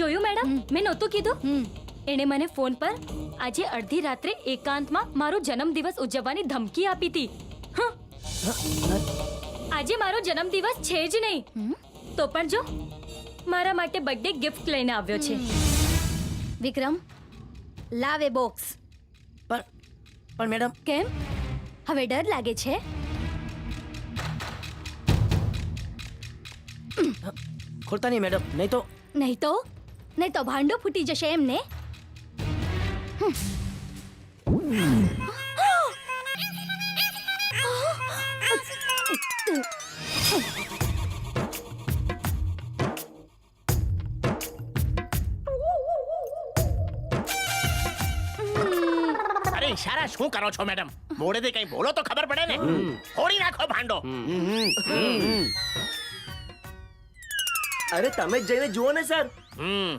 જોયું મેડમ? મેં નહોતું કીધું. એણે મને ફોન પર આજે અડધી રાત્રે એકાંતમાં મારો જન્મદિવસ ઉજવવાની ધમકી આપી હતી. હં. આજે મારો જન્મદિવસ છે જ નહીં. તો પણ જો મારા માટે બર્થડે ગિફ્ટ લઈને આવ્યો છે. વિક્રમ લાવે બોક્સ પણ પણ મેડમ. કેમ? હવે ડર લાગે છે? ખોલતા નહીં મેડમ. નહીં તો નહીં તો? નહીં તો ભાંડો ફૂટી જશે એમને. અરે ઈશારા શું કરો છો મેડમ? મોડેથી કઈ બોલો તો ખબર પડે ને? ફોડી નાખો ભાંડો. અરે તમે જ જઈને જુઓ ને સર. હમ.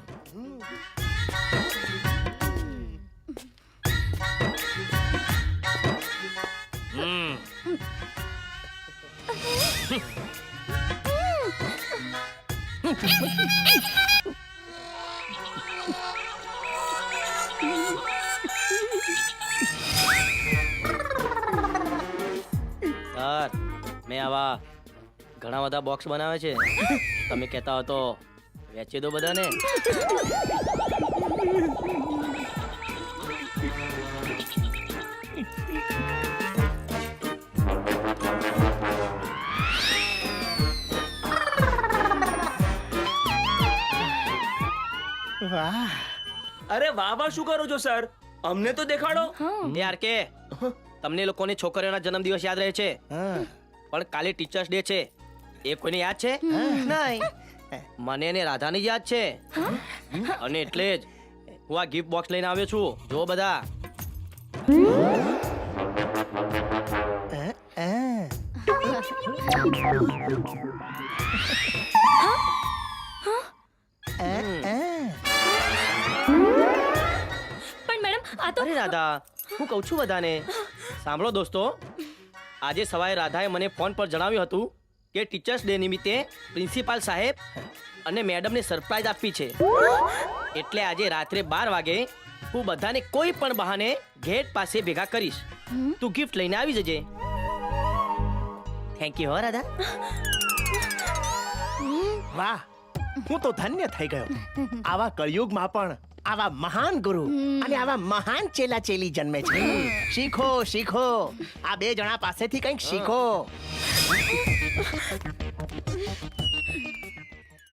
હમ. સર મેં આવા ઘણા બધા બોક્સ બનાવે છે. તમે કહેતા હો તો વેચી દો બધાને. અરે વાહ વાહ શું કરો છો સર અમને તો દેખાડો. યાર કે તમને લોકોની છોકરીઓના જન્મદિવસ યાદ રહે છે. પણ કાલે ટીચર્સ ડે છે. એ કોઈને યાદ છે? નહીં. મને ને રાધાની યાદ છે. અને એટલે જ હું આ ગિફ્ટ બોક્સ લઈને આવ્યો છું. જો બધા. પણ મેડમ આ તો અરે રાધા હું કહું છું બધાને. સાંભળો દોસ્તો. આજે સવારે રાધાએ મને ફોન પર જણાવ્યું હતું કે ટીચર્સ ડે નિમિત્તે પ્રિન્સિપાલ સાહેબ અને મેડમને સરપ્રાઈઝ આપવી છે. એટલે આજે રાત્રે બાર વાગે હું બધાને કોઈ પણ બહાને ગેટ પાસે ભેગા કરીશ. તું ગિફ્ટ લઈને આવી જજે. થેન્ક યુ હો રાધા. વાહ હું તો ધન્ય થઈ ગયો. આવા કળિયુગમાં પણ આવા મહાન ગુરુ અને આવા મહાન ચેલા ચેલી જન્મે છે. શીખો શીખો. આ બે જણા પાસેથી કંઈક શીખો.